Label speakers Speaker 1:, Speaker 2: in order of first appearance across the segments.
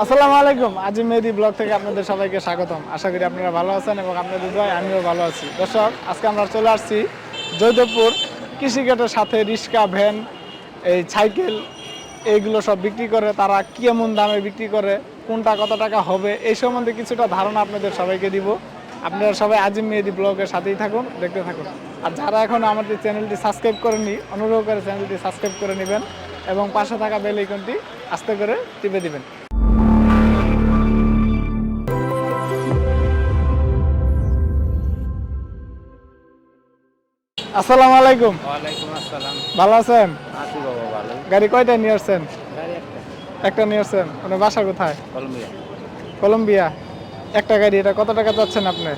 Speaker 1: আসসালামু আলাইকুম আজি মেহেদি ব্লগ থেকে আপনাদের সবাইকে স্বাগতম। আশা করি আপনারা ভালো আছেন এবং আপনাদের দোয়ায় আমিও ভালো আছি। দর্শক, আজকে আমরা চলে আসছি জয়দেবপুর কৃষিঘাটের সাথে রিক্সা ভ্যান, এই সাইকেল, এইগুলো সব বিক্রি করে, তারা কেমন দামে বিক্রি করে, কোনটা কত টাকা হবে, এই সম্বন্ধে কিছুটা ধারণা আপনাদের সবাইকে দিব। আপনারা সবাই আজিম মেহেদি ব্লগের সাথেই থাকুন, দেখতে থাকুন। আর যারা এখন আমাদের চ্যানেলটি সাবস্ক্রাইব করেনি অনুগ্রহ করে চ্যানেলটি সাবস্ক্রাইব করে নেবেন এবং পাশে থাকা বেল আস্তে করে টিপে দিবেন। আসসালামু আলাইকুম।
Speaker 2: ওয়ালাইকুম আসসালাম।
Speaker 1: ভালো আছেন?
Speaker 2: আছি বাবা ভালো
Speaker 1: গাড়ি কয়টা নিয়ে আসছেন?
Speaker 2: গাড়ি একটা।
Speaker 1: একটা নিয়ে আসছেন। মানে বাসা কোথায়?
Speaker 2: কলম্বিয়া।
Speaker 1: কলম্বিয়া। একটা গাড়ি এটা কত টাকা চাচ্ছেন আপনি?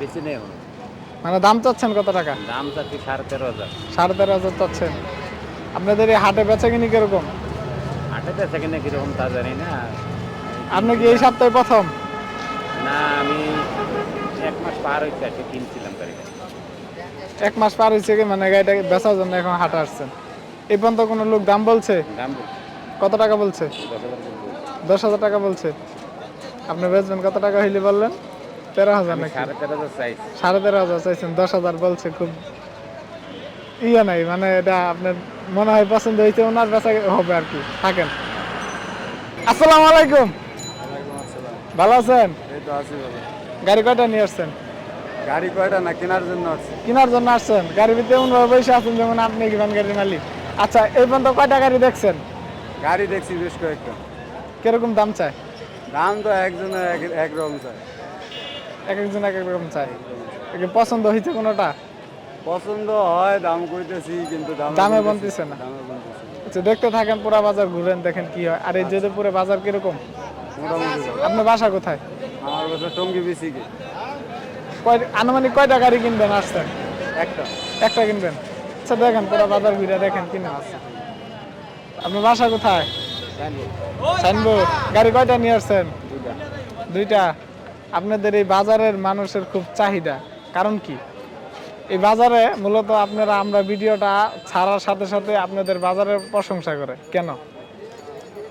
Speaker 2: বেশি নেই
Speaker 1: মানে দাম চাচ্ছেন কত টাকা?
Speaker 2: দাম চাচ্ছি সাড়ে তেরো হাজার।
Speaker 1: সাড়ে তেরো হাজার চাচ্ছেন। আপনাদের এই হাটে বেচা কিনি কীরকম?
Speaker 2: আঠাতে সেকেন্ডে কীরকম তা জানি না।
Speaker 1: আপনি কি এই সপ্তাহে প্রথম?
Speaker 2: না আমি এক মাস পার আছি কিনছিলাম।
Speaker 1: এক মাস পার হয়েছে কি মানে গাড়িটা বেচার জন্য এখন হাটে আসছেন এই পর্যন্ত কোনো লোক দাম বলছে?
Speaker 2: দাম
Speaker 1: কত টাকা বলছে?
Speaker 2: দশ হাজার
Speaker 1: টাকা বলছে। আপনি বেচবেন কত টাকা হইলে বললেন? তেরো হাজার নাকি?
Speaker 2: সাড়ে তেরো হাজার
Speaker 1: চাইছেন দশ হাজার বলছে খুব ইয়ে নাই মানে এটা আপনার মনে হয় পছন্দ হয়েছে ওনার বেচা হবে আর কি থাকেন। আসসালামু আলাইকুম। ভালো আছেন? গাড়ি কয়টা নিয়ে আসছেন?
Speaker 2: গাড়ি কয়টা না কেনার জন্য আছে
Speaker 1: কেনার জন্য আসছেন। গাড়ির ভিতরে এমন ভাবে বসে আছেন যেমন আপনি কিমান গাড়ির মালিক আচ্ছা এই পর্যন্ত কয়টা গাড়ি দেখছেন?
Speaker 2: গাড়ি দেখছি বেশ কয়েকটা।
Speaker 1: কীরকম দাম চায়?
Speaker 2: দাম তো একজনের এক রকম চাই
Speaker 1: এক একজন এক এক রকম চায়। পছন্দ হয়েছে কোনোটা?
Speaker 2: পছন্দ হয় দাম কইতেছি কিন্তু দাম
Speaker 1: দামে বলতেছে না। আচ্ছা দেখতে থাকেন পুরা বাজার ঘুরেন দেখেন কি হয়। আর এই যে পুরো বাজার কীরকম? আপনার বাসা কোথায়?
Speaker 2: আমার কাছে টঙ্গি বেশি কি
Speaker 1: কয় আনুমানিক কয়টা গাড়ি কিনবেন আসছেন?
Speaker 2: একটা।
Speaker 1: একটা কিনবেন? আচ্ছা দেখেন পুরো বাজার ঘুরে দেখেন কিনে আসছে আপনার বাসা কোথায়? সাইনবো গাড়ি কয়টা নিয়ে আসছেন?
Speaker 2: দুইটা।
Speaker 1: আপনাদের এই বাজারের মানুষের খুব চাহিদা। কারণ কি? এই বাজারে মূলত আপনারা আমরা ভিডিওটা ছাড়ার সাথে সাথে আপনাদের বাজারের প্রশংসা করে। কেন?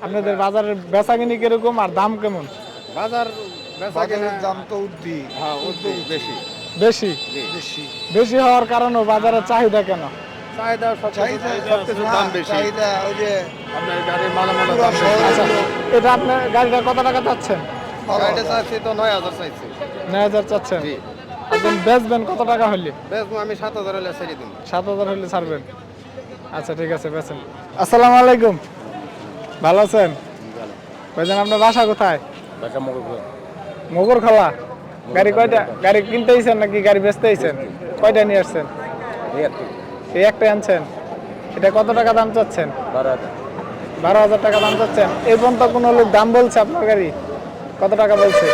Speaker 1: আপনাদের বাজারের বেচাকিনি কীরকম আর দাম কেমন?
Speaker 2: বাজার
Speaker 3: বাজারের দাম তো
Speaker 2: হ্যাঁ বেশি।
Speaker 1: বেশি?
Speaker 3: বেশি।
Speaker 1: বেশি হওয়ার কারণে বাজারের চাহিদা কেন?
Speaker 2: চাহিদা
Speaker 3: চাহিদা
Speaker 2: সবকিছুর দাম বেশি
Speaker 3: চাহিদা ওই যে
Speaker 2: আপনার গাড়ির মালামাল
Speaker 3: পুরো
Speaker 2: দাম বেশি।
Speaker 3: শহরে
Speaker 1: আচ্ছা এটা আপনার গাড়িটা কত টাকা চাচ্ছেন?
Speaker 2: গাড়িটা চাচ্ছি তো নয় হাজার চাইছি।
Speaker 1: নয় হাজার চাচ্ছেন?
Speaker 2: জি।
Speaker 1: বেচবেন কত টাকা হলে
Speaker 2: আমি সাত হাজার হলে ছেড়ে দিন
Speaker 1: সাত হাজার হলে ছাড়বেন। আচ্ছা ঠিক আছে বেচেন। আসসালামু আলাইকুম। ভালো আছেন? আপনার বাসা কোথায়?
Speaker 2: বাসা
Speaker 1: মগর খালা। গাড়ি কয়টা? গাড়ি কিনতে আইছেন নাকি গাড়ি বেচতে আইছেন কয়টা নিয়ে আসছেন? এই একটা আনছেন। এটা কত টাকা দাম চাচ্ছেন?
Speaker 2: বারো হাজার।
Speaker 1: টাকা দাম চাচ্ছেন। এই পর্যন্ত কোনো লোক দাম বলছে আপনার গাড়ি? কত টাকা বলছে?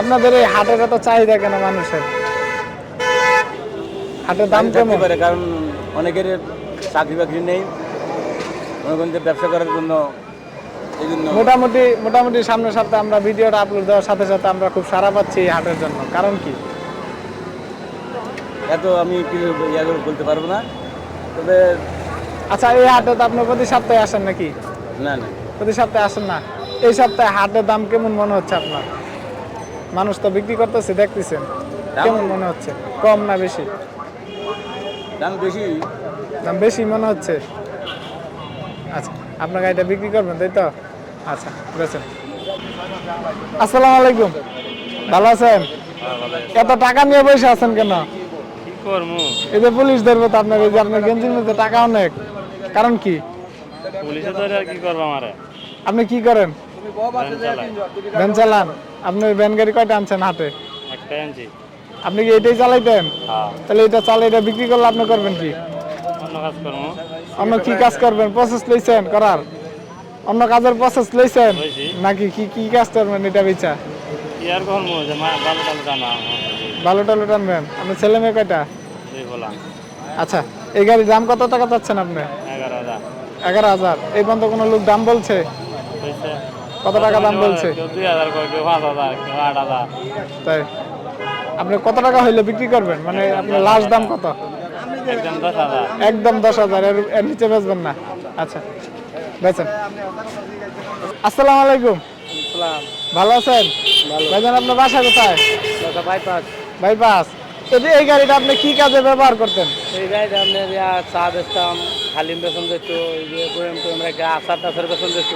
Speaker 1: আপনাদের এই হাটের এত চাহিদা কেন মানুষের? হাটের দাম কেমন?
Speaker 2: পারে কারণ অনেকের চাকরি বাকরি নেই। মনে করেন যে ব্যবসা করার জন্য
Speaker 1: মোটামুটি মোটামুটি সামনের সপ্তাহে আমরা ভিডিওটা আপলোড দেওয়ার সাথে সাথে আমরা খুব সারা পাচ্ছি এই হাটের জন্য। কারণ কি?
Speaker 2: এত আমি কিছু বলতে পারব না। তবে
Speaker 1: আচ্ছা এই হাটে তো আপনি প্রতি সপ্তাহে আসেন নাকি?
Speaker 2: না না।
Speaker 1: প্রতি সপ্তাহে আসেন না? এই সপ্তাহে হাটের দাম কেমন মনে হচ্ছে আপনার? মানুষ তো বিক্রি করতেছে দেখতেছেন। কেমন মনে হচ্ছে? কম না বেশি?
Speaker 2: দাম বেশি।
Speaker 1: দাম বেশি মনে হচ্ছে? আচ্ছা আপনার গাড়িটা বিক্রি করবেন তাই তো? আচ্ছা বেছেন আসসালামু আলাইকুম। ভালো আছেন? এত টাকা নিয়ে বসে আছেন কেন?
Speaker 2: কি করব?
Speaker 1: এই যে পুলিশ ধরবে তো আপনার এই যে আপনার গেঞ্জির মধ্যে টাকা অনেক। কারণ কি?
Speaker 2: পুলিশে ধরে আর কি করব আমার?
Speaker 1: আপনি কি করেন? ভ্যান চালান। আপনি ভ্যান গাড়ি কয়টা আনছেন হাতে
Speaker 2: একটাই আনছি।
Speaker 1: আপনি কি এটাই চালাইতেন?
Speaker 2: হ্যাঁ।
Speaker 1: তাহলে এটা চালাই এটা বিক্রি করলে আপনি করবেন কি?
Speaker 2: অন্য কাজ করব।
Speaker 1: অন্য কি কাজ করবেন? প্রসেস লইছেন করার? অন্য কাজের প্রসেস লইছেন? নাকি কি কি কাজ করবেন এটা বিচা?
Speaker 2: কি আর মা ভালো টালো জানা
Speaker 1: ভালো টালো টানবেন? আপনার ছেলে মেয়ে কয়টা?
Speaker 2: দুই বললাম
Speaker 1: আচ্ছা এই গাড়ির দাম কত টাকা চাচ্ছেন আপনি?
Speaker 2: এগারো হাজার।
Speaker 1: এই পর্যন্ত কোনো লোক দাম বলছে? কত টাকা দাম বলছে? তাই। আপনি কত টাকা হইলে বিক্রি করবেন? মানে আপনার লাস্ট দাম কত?
Speaker 2: একদম দশ হাজার।
Speaker 1: এর নিচে বেচবেন না। আচ্ছা। বেচেন আসসালামু আলাইকুম। ভালো আছেন? ভাইজান আপনার বাসা কোথায়?
Speaker 2: বাইপাস।
Speaker 1: বাইপাস। এই এই গাড়িটা আপনি কি কাজে ব্যবহার করতেন?
Speaker 2: এই গাড়িটা আপনার ইয়া চা বেচতাম হালিম বেসন রেখে আচার টাচার বেসন দিত।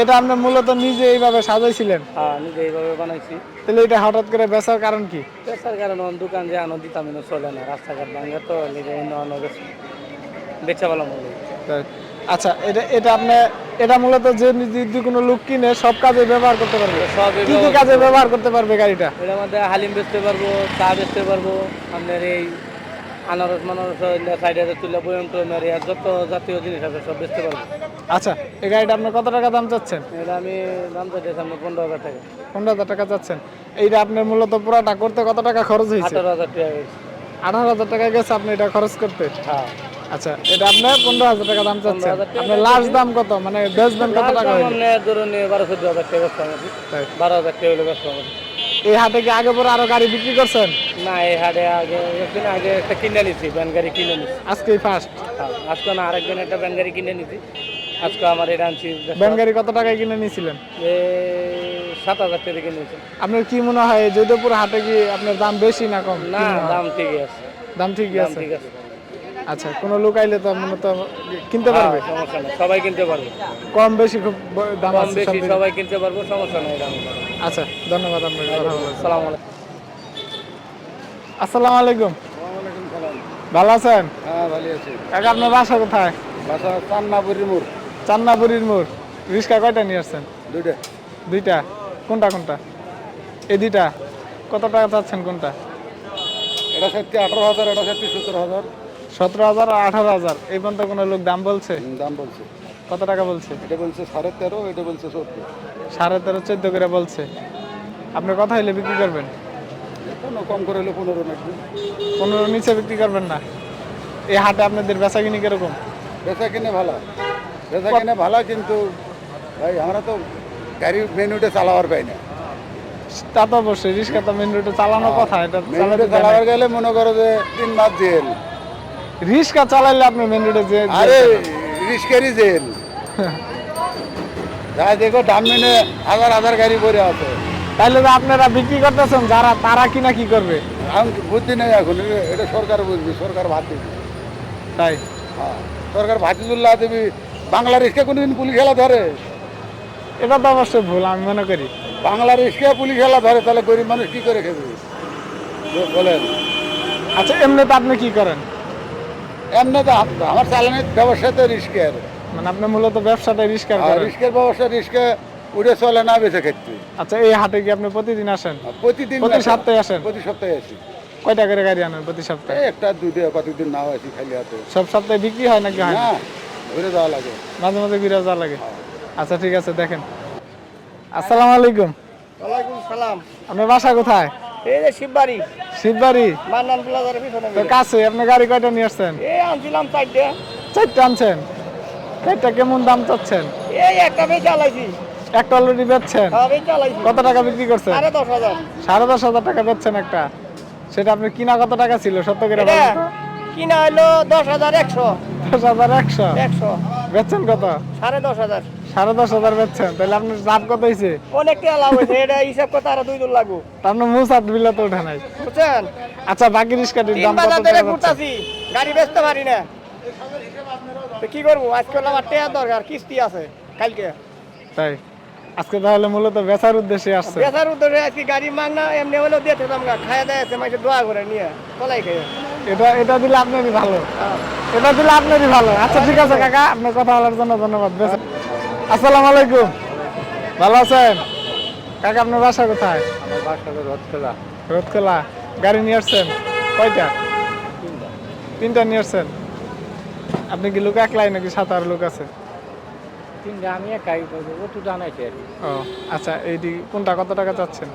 Speaker 1: এটা আপনি মূলত নিজে এইভাবে সাজাইছিলেন?
Speaker 2: হ্যাঁ নিজে এইভাবে বানাইছি।
Speaker 1: তাহলে এটা হঠাৎ করে বেচার কারণ কি?
Speaker 2: পেশার কারণে দোকান যে আনো দিতাম চলে না রাস্তাঘাট ভাঙে তো লিগে অন্য অন্য বেচা ভালো মনে।
Speaker 1: আচ্ছা এটা এটা আপনি এটা মূলত যে যদি কোনো লোক কিনে সব কাজে ব্যবহার করতে পারবে। কি কি কাজে ব্যবহার করতে পারবে গাড়িটা?
Speaker 2: এটার মধ্যে হালিম বেচতে পারব চা বেচতে পারব আপনার এই আনারস মানারস সাইডে তুলে বয়াম টয়াম আর যত জাতীয় জিনিস আছে সব বেচতে পারব।
Speaker 1: আচ্ছা এই গাড়িটা আপনি কত টাকা দাম চাচ্ছেন?
Speaker 2: এটা আমি দাম চাইছি সামনে পনেরো হাজার টাকা।
Speaker 1: পনেরো হাজার টাকা চাচ্ছেন। এইটা আপনার মূলত পুরাটা করতে কত টাকা খরচ হয়েছে?
Speaker 2: আঠারো হাজার টাকা গেছে
Speaker 1: আঠারো হাজার টাকা গেছে আপনি এটা খরচ করতে?
Speaker 2: হ্যাঁ।
Speaker 1: আচ্ছা এটা আপনার পনেরো হাজার টাকা দাম চাচ্ছেন। আপনার লাস্ট দাম কত? মানে বেচবেন কত টাকা
Speaker 2: সামনে ধরুন বারো চোদ্দ হাজার টাকা হবে বারো হাজার টাকা হলে হবে
Speaker 1: এই হাটে কি আগে পরে আরও গাড়ি বিক্রি করছেন?
Speaker 2: না এই হাটে আগে একদিন আগে একটা কিনে নিছি ভ্যান গাড়ি কিনে নিছি।
Speaker 1: আজকেই ফার্স্ট
Speaker 2: হ্যাঁ, আজকে না আরেকদিন একটা ভ্যান গাড়ি কিনে নিছি। আজকে আমার এটা আনছি।
Speaker 1: ব্যান গাড়ি কত টাকায় কিনে নিয়েছিলেন
Speaker 2: এ সাত হাজার টাকা কিনে নিছি।
Speaker 1: আপনার কি মনে হয় জৈদপুর হাটে কি আপনার দাম বেশি না কম?
Speaker 2: না দাম ঠিকই আছে।
Speaker 1: দাম ঠিকই আছে?
Speaker 2: ঠিক আছে।
Speaker 1: আচ্ছা কোনো লোক আইলে তো মনে তো কিনতে
Speaker 2: হ্যাঁ,
Speaker 1: পারবে
Speaker 2: সমস্যা নেই সবাই কিনতে পারবে।
Speaker 1: কম বেশি খুব দাম
Speaker 2: কম
Speaker 1: আছে
Speaker 2: বেশি সবাই কিনতে পারব সমস্যা নেই দাম
Speaker 1: আচ্ছা ধন্যবাদ আপনাকে কথা বলার।
Speaker 2: সালাম আলাইকুম।
Speaker 1: আসসালামু আলাইকুম। ভালো আছেন?
Speaker 3: হ্যাঁ ভালো আছি।
Speaker 1: কাকা আপনার বাসা কোথায়?
Speaker 3: বাসা চান্নাপুরি মোড়।
Speaker 1: চান্নাপুরীর মোড়। রিক্সা কয়টা নিয়ে আসছেন?
Speaker 3: দুইটা।
Speaker 1: দুইটা? কোনটা কোনটা? এই দুইটা। কত টাকা চাচ্ছেন কোনটা?
Speaker 3: এটা সত্যি আঠারো হাজার এটা সত্যি সত্তর হাজার।
Speaker 1: সতেরো হাজার আর আঠারো হাজার। এই পর্যন্ত কোনো লোক দাম বলছে?
Speaker 3: দাম বলছে।
Speaker 1: কত টাকা বলছে?
Speaker 3: এটা বলছে সাড়ে তেরো এটা বলছে সত্তর।
Speaker 1: সাড়ে তেরো চোদ্দ করে বলছে। আপনি কথা হইলে বিক্রি করবেন?
Speaker 3: কোনো কম করে হলে পনেরো নাকি
Speaker 1: পনেরো নিচে বিক্রি করবেন না। এই হাটে আপনাদের বেচা কিনি কীরকম?
Speaker 3: বেচা কিনে ভালো। বেচা কিনে ভালো কিন্তু ভাই আমরা তো গাড়ি মেনুটা চালাবার পাই না।
Speaker 1: তা তো অবশ্যই রিক্সা তো মেন রোডে চালানোর কথা এটা
Speaker 3: মেনুটা চালাবার গেলে মনে করো যে তিন মাস জেল।
Speaker 1: রিক্সা চালাইলে আপনি মেন রোডে যে
Speaker 3: আরে রিস্কেরই জেল যাই দেখো ডানমেনে হাজার হাজার গাড়ি পরে আছে।
Speaker 1: তাইলে তো আপনারা বিক্রি করতেছেন যারা তারা কিনা কি করবে?
Speaker 3: আমি বুদ্ধি নেই এখন এটা- সরকার বুঝবি সরকার ভাত। দিবি
Speaker 1: তাই?
Speaker 3: হ্যাঁ সরকার ভাতিজুল্লাহ দেবী বাংলা রিক্সা কোনোদিন পুলিশ খেলা ধরে?
Speaker 1: এটা তো অবশ্যই ভুল আমি মনে করি।
Speaker 3: বাংলা রিক্সা পুলিশ খেলা ধরে তাহলে গরিব মানুষ কি করে ব- বলেন।
Speaker 1: আচ্ছা এমনিতে আপনি কি করেন?
Speaker 3: এমনি তো আমার চালানোর ব্যবসা তো রিস্কের
Speaker 1: মানে আপনি মূলত ব্যবসাটা রিস্কার
Speaker 3: আর রিস্কের ব্যবসা রিস্কে উঠে চলে না বেঁচে খেতে
Speaker 1: আচ্ছা এই হাটে কি আপনি প্রতিদিন আসেন?
Speaker 3: প্রতিদিন
Speaker 1: প্রতি সপ্তাহে আসেন?
Speaker 3: প্রতি সপ্তাহে আসি।
Speaker 1: কয়টা করে গাড়ি আনেন প্রতি সপ্তাহে?
Speaker 3: একটা দুধে কতদিন নাও আছি খালি হাতে।
Speaker 1: সব সপ্তাহে বিক্রি হয় নাকি হয় না?
Speaker 3: না ঘুরে যাওয়া লাগে।
Speaker 1: মাঝে মাঝে ঘুরে যাওয়া লাগে? আচ্ছা ঠিক আছে দেখেন। আসসালামু আলাইকুম।
Speaker 2: ওয়ালাইকুম সালাম।
Speaker 1: আপনার বাসা কোথায়?
Speaker 2: এই যে শিববাড়ি।
Speaker 1: শিববাড়ি?
Speaker 2: মান্নান প্লাজারের পিছনে
Speaker 1: তো কাছে আপনি গাড়ি কয়টা নিয়ে আসছেন?
Speaker 2: এই আনছিলাম চারটে।
Speaker 1: চারটা আনছেন? চারটা কেমন দাম চাচ্ছেন?
Speaker 2: এই একটা বেশ চালাইছি।
Speaker 1: একটা অলরেডি বেচছেন?
Speaker 2: হ্যাঁ
Speaker 1: কত টাকা বিক্রি করছেন?
Speaker 2: সাড়ে দশ হাজার।
Speaker 1: টাকা বেচছেন একটা। সেটা আপনি কিনা কত টাকা ছিল? সত্য করে
Speaker 2: কিনা হলো দশ হাজার একশো।
Speaker 1: দশ হাজার একশো?
Speaker 2: একশো।
Speaker 1: বেচছেন কত?
Speaker 2: সাড়ে দশ হাজার।
Speaker 1: সাড়ে দশ হাজার বেচছেন তাহলে আপনার লাভ কত হয়েছে
Speaker 2: অনেকটা লাভ হয়েছে এটা হিসাব করতে আরও দুই দূর লাগবো
Speaker 1: আপনার মুসাদ বিলা তো উঠে নাই।
Speaker 2: বুঝছেন?
Speaker 1: আচ্ছা বাকি
Speaker 2: তিন
Speaker 1: দাম কত টাকা
Speaker 2: ঘুরতাছি গাড়ি বেচতে পারি না। তো কি করব? আজকে হলো আমার টেয়ার দরকার কিস্তি আছে কালকে।
Speaker 1: তাই? আজকে তাহলে মূলত বেচার উদ্দেশ্যে আসছে।
Speaker 2: বেচার উদ্দেশ্যে আজকে গাড়ি মাগ না এমনি হলেও দিয়ে থাকতাম গা খাইয়া দেয় আছে মাসে দোয়া করে নিয়ে চলাই খেয়ে
Speaker 1: এটা এটা দিলে আপনারই ভালো। এটা দিলে আপনারই ভালো। আচ্ছা ঠিক আছে কাকা আপনার কথা বলার জন্য ধন্যবাদ। আসসালামু আলাইকুম। ভালো আছেন? কাকা আপনার বাসা কোথায়?
Speaker 3: আমার বাসটা রথখোলা।
Speaker 1: রোদখোলা গাড়ি নিয়ে আসছেন? কয়টা? তিনটা। নিয়ে আসছেন? আপনি কি লোক একলাই নাকি সাত আর লোক আছে?
Speaker 2: তিনটা আমি একাই ও তো জানাইছে আর
Speaker 1: ও আচ্ছা এইটি কোনটা কত টাকা চাচ্ছেন?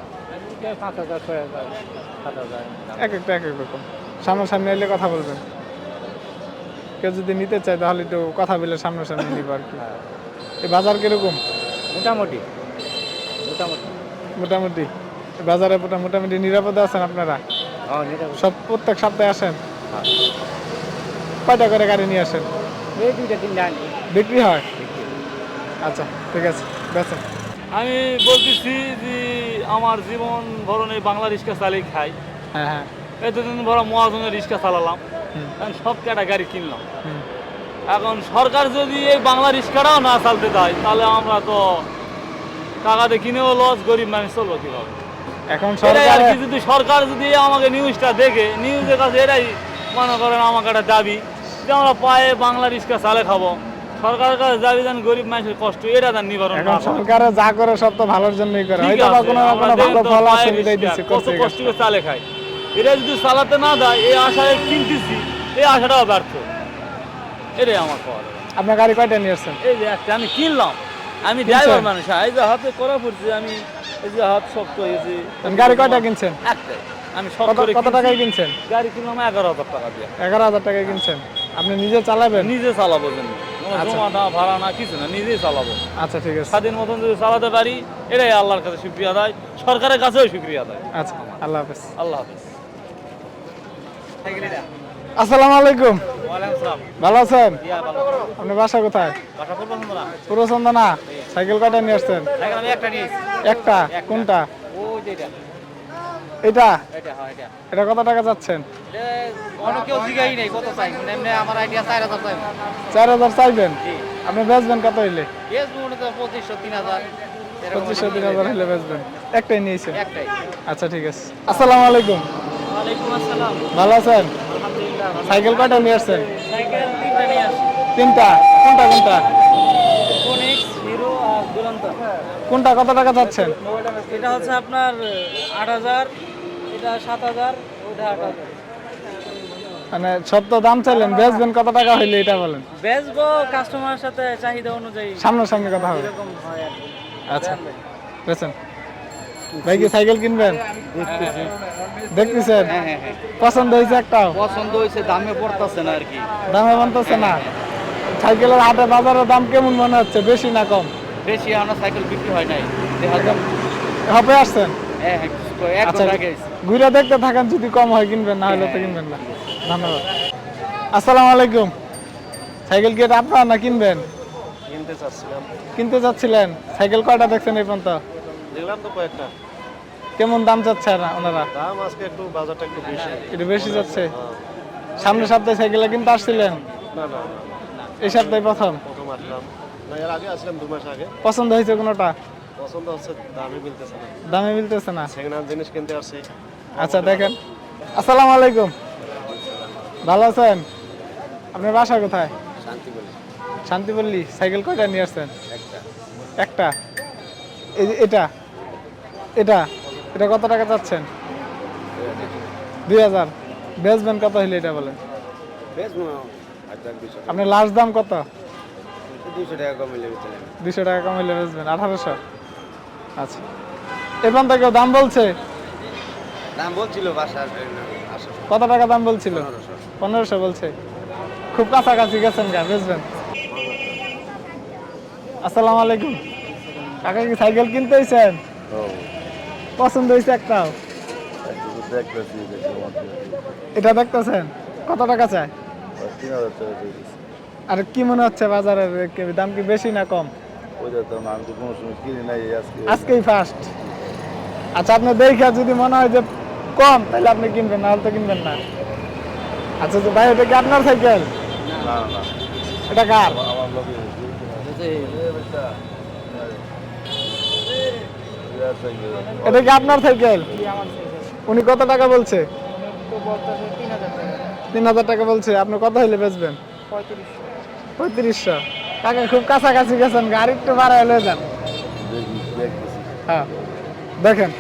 Speaker 2: পাঁচ হাজার ছয় হাজার সাত হাজার
Speaker 1: এক একটা এক এক রকম। সামনাসামনি এলে কথা বলবেন। কেউ যদি নিতে চায় তাহলে একটু কথা বলে সামনাসামনি নিব আর কি। এই বাজার কীরকম?
Speaker 2: মোটামুটি। মোটামুটি।
Speaker 1: মোটামুটি। এই বাজারে মোটামুটি নিরাপদে আছেন আপনারা?
Speaker 2: হ্যাঁ
Speaker 1: সব প্রত্যেক সপ্তাহে আসেন? কয়টা করে গাড়ি নিয়ে আসেন? বিক্রি হয়? আচ্ছা ঠিক আছে। বেছেন
Speaker 4: আমি বলতেছি যে আমার জীবন ভরণ এই বাংলা রিক্সা চালিয়ে খাই।
Speaker 1: হ্যাঁ হ্যাঁ।
Speaker 4: এতদিন ভরা মহাজনের রিক্সা চালালাম। সব কটা গাড়ি কিনলাম।
Speaker 1: হুম।
Speaker 4: এখন সরকার যদি এই বাংলা রিক্সাটাও না চালতে দেয় তাহলে আমরা তো টাকাতে কিনেও লস গরিব মানুষ চলবো কীভাবে?
Speaker 1: এখন
Speaker 4: আর
Speaker 1: সরকার
Speaker 4: কি যদি সরকার যদি আমাকে নিউজটা দেখে নিউজের কাছে এটাই মনে করেন আমাকে একটা দাবি যে আমরা পায়ে বাংলা রিক্সা চালে খাব। সরকারের কাছে দাবি দেন গরিব মানুষের কষ্ট এটা দেন নিবারণ
Speaker 1: এখন সরকারে যা করে সব তো ভালোর জন্যই করে। হয়তো বা কোনো কোনো ভালো ফল দিচ্ছে
Speaker 4: কত কষ্ট করে চালে খাই এটা যদি চালাতে না দেয় এই আশায় কিনতেছি এই আশাটাও ব্যর্থ। এটাই আমার খাওয়া
Speaker 1: আপনার গাড়ি কয়টা নিয়ে আসছেন?
Speaker 4: এই যে একটা আমি কিনলাম। আমি ড্রাইভার মানুষ হ্যাঁ, এই যে হাতে করা পড়ছে আমি এই যে হাত শক্ত হয়েছে
Speaker 1: গাড়ি কয়টা কিনছেন?
Speaker 4: একটাই। আমি শক্ত
Speaker 1: কত
Speaker 4: করে
Speaker 1: কত টাকায় কিনছেন?
Speaker 4: গাড়ি কিনলাম এগারো হাজার টাকা দিয়ে।
Speaker 1: এগারো হাজার টাকায় কিনছেন। আপনি নিজে চালাবেন?
Speaker 4: নিজে চালাবো জন্য।
Speaker 1: আচ্ছা।
Speaker 4: জমা না ভাড়া না কিছু না নিজেই চালাবো।
Speaker 1: আচ্ছা ঠিক আছে।
Speaker 4: স্বাধীন মতন যদি চালাতে পারি এটাই আল্লাহর কাছে শুক্রিয়া দেয় সরকারের কাছেও শুক্রিয়া দেয়
Speaker 1: আচ্ছা আল্লাহ হাফেজ।
Speaker 4: আল্লাহ হাফিজ।
Speaker 1: আসসালামু আলাইকুম। ভালো আছেন? আপনার বাসা কোথায়?
Speaker 4: না?
Speaker 1: চন্দনা সাইকেল কয়টা নিয়ে আসছেন?
Speaker 4: একটা
Speaker 1: কোনটা? এটা।
Speaker 4: এটা? হয় এটা।
Speaker 1: এটা কত টাকা
Speaker 4: আমার আইডিয়া চার হাজার
Speaker 1: চাইবেন? আপনি বেচবেন কত হইলে?
Speaker 4: পঁচিশশো তিন হাজার।
Speaker 1: পঁচিশশো তিন হাজার হইলে বেচবেন। একটাই নিয়েছেন? আচ্ছা ঠিক আছে। আসসালামু আলাইকুম। ভালো আছেন? সাইকেল কয়টা নিয়ে আসছেন?
Speaker 4: সাইকেল তিনটা
Speaker 1: কোনটা কোনটা? কোনটা কত টাকা যাচ্ছেন?
Speaker 4: এটা হচ্ছে আপনার আট হাজার এটা সাত হাজার ওটা আট হাজার।
Speaker 1: মানে সব তো দাম চাইলেন বেচবেন কত টাকা হইলে এটা বলেন?
Speaker 4: বেচবো কাস্টমারের সাথে চাহিদা অনুযায়ী।
Speaker 1: সামনাসামনি কথা হবে। আচ্ছা। বেচেন। ভাই কি সাইকেল কিনবেন? দেখতেছেন? পছন্দ হয়েছে একটাও?
Speaker 2: পছন্দ হয়েছে দামে পড়তেছে না আর কি।
Speaker 1: দামে বানতেছে না? সাইকেলের হাটে বাজারের দাম কেমন মনে হচ্ছে? বেশি না কম?
Speaker 2: বেশি আমরা সাইকেল বিক্রি হয় নাই।
Speaker 1: হবে আসছেন?
Speaker 2: হ্যাঁ হ্যাঁ
Speaker 1: আচ্ছা ঘুরে দেখতে থাকেন যদি কম হয় কিনবেন না হলে তো কিনবেন না। ধন্যবাদ। আসসালামু আলাইকুম। সাইকেল কি আপনার না কিনবেন?
Speaker 2: কিনতে চাচ্ছিলাম।
Speaker 1: কিনতে চাচ্ছিলেন সাইকেল কয়টা দেখছেন এই পর্যন্ত?
Speaker 2: দেখলাম তো কয়েকটা।
Speaker 1: কেমন দাম চাচ্ছে না ওনারা?
Speaker 2: দাম আজকে একটু বাজারটা একটু বেশি।
Speaker 1: একটু বেশি যাচ্ছে? সামনের সপ্তাহে সাইকেলে কিন্তু আসছিলেন?
Speaker 2: না না
Speaker 1: এই সপ্তাহে প্রথম?
Speaker 2: প্রথম আসলাম। না এর আগে আসলাম দু মাস আগে।
Speaker 1: পছন্দ হয়েছে কোনোটা?
Speaker 2: পছন্দ হচ্ছে দামে মিলতেছে না।
Speaker 1: দামে মিলতেছে না?
Speaker 2: সেকেন্ড হ্যান্ড জিনিস কিনতে আসছি।
Speaker 1: আচ্ছা দেখেন। আসসালামু আলাইকুম। ভালো আছেন? আপনার বাসা কোথায়?
Speaker 2: শান্তি বলি
Speaker 1: শান্তিপল্লী। সাইকেল কয়টা নিয়ে আসছেন? একটা। এই যে এটা? এটা? এটা কত টাকা চাচ্ছেন? দুই হাজার। বেচবেন কত হইলে এটা বলেন? আপনার লাস্ট দাম কত?
Speaker 2: দুশো টাকা ভিতরে
Speaker 1: দুশো টাকা বেচবেন আঠারোশো। আচ্ছা। এবার তো কেউ দাম বলছে?
Speaker 2: দাম বলছিল
Speaker 1: কত টাকা দাম বলছিল? পনেরোশো। বলছে। খুব কাছাকাছি গেছেন গা বেচবেন। আসসালামু আলাইকুম। কাকা কি সাইকেল কিনতে পছন্দ হয়েছে একটাও। এটা দেখতেছেন? কত টাকা চায়? আর কি মনে হচ্ছে বাজারের দাম কি বেশি না কম? আজকেই ফার্স্ট আচ্ছা আপনি দেখা যদি মনে হয় যে কম তাহলে আপনি কিনবেন না হলে তো কিনবেন না। আচ্ছা তো ভাই এটা কি আপনার সাইকেল? এটা কার? এটা কি আপনার সাইকেল? উনি কত টাকা বলছে? তিন হাজার টাকা বলছে। আপনি কত হইলে বেচবেন? পঁয়ত্রিশশো। টাকা খুব কাছাকাছি গেছেন গাড়ি একটু বাড়াই হলে যান। হ্যাঁ। দেখেন